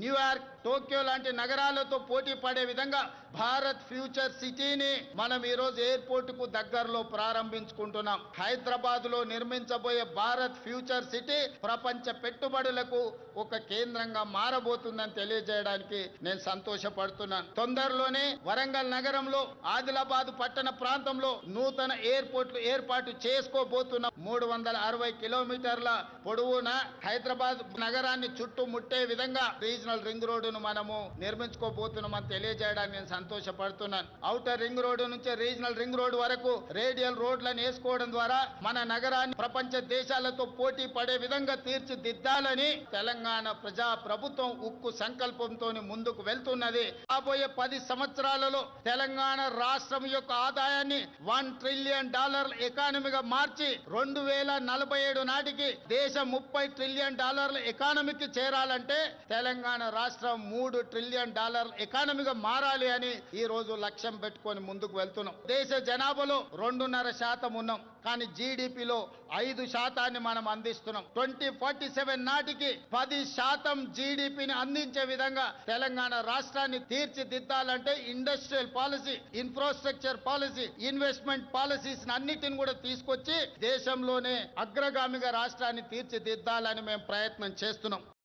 New York Tokyo లాంటి నగరాలతో పోటీ పడే విధంగా భారత్ ఫ్యూచర్ సిటీని మనం ఈరోజు ఎయిర్పోర్ట్కు దగ్గరలో ప్రారంభించుకుంటున్నాం. హైదరాబాద్లో నిర్మించబోయే భారత్ ఫ్యూచర్ సిటీ ప్రపంచ పెట్టుబడులకు ఒక కేంద్రంగా మారబోతుందని తెలియజేయడానికి నేను సంతోషపడుతున్నాను. తొందరలోనే వరంగల్ నగరంలో ఆదిలాబాద్ పట్టణ ప్రాంతంలో నూతన ఎయిర్పోర్ట్లు ఏర్పాటు చేసుకోబోతున్న. మూడు వందల అరవై కిలోమీటర్ల పొడవున హైదరాబాద్ నగరాన్ని చుట్టుముట్టే విధంగా రీజనల్ రింగ్ రోడ్డును మనము నిర్మించుకోబోతున్నామని తెలియజేయడానికి నేను సంతోషపడుతున్నాను. ఔటర్ రింగ్ రోడ్డు నుంచి రీజనల్ రింగ్ రోడ్డు వరకు రేడియల్ రోడ్లను వేసుకోవడం ద్వారా మన నగరాన్ని ప్రపంచ దేశాలతో పోటీ పడే విధంగా తీర్చిదిద్దాలని తెలంగాణ ప్రజా ప్రభుత్వం ఉక్కు సంకల్పంతో ముందుకు వెళ్తున్నది. రాబోయే పది సంవత్సరాలలో తెలంగాణ రాష్ట్రం యొక్క ఆదాయాన్ని వన్ ట్రిలియన్ డాలర్ ఎకానమీగా మార్చి రెండు వేల నలభై ఏడు నాటికి దేశం ముప్పై ట్రిలియన్ డాలర్ల ఎకానమీకి చేరాలంటే తెలంగాణ రాష్ట్రం మూడు ట్రిలియన్ డాలర్ ఎకానమీగా మారాలి అని ఈ రోజు లక్ష్యం పెట్టుకొని ముందుకు వెళ్తున్నాం. దేశ జనాభాలో రెండున్నర శాతం ఉన్నాం. కానీ జీడిపిలో ఐదు శాతాన్ని మనం అందిస్తున్నాం. ట్వంటీ ఫార్టీ సెవెన్ నాటికి పది శాతం జీడిపిని అందించే విధంగా తెలంగాణ రాష్ట్రాన్ని తీర్చిదిద్దాలంటే industrial policy infrastructure policy investment policies అన్నిటిని కూడా తీసుకొచ్చి దేశంలోనే అగ్రగామిగా రాష్ట్రాన్ని తీర్చిదిద్దాలని మేము ప్రయత్నం చేస్తున్నాం.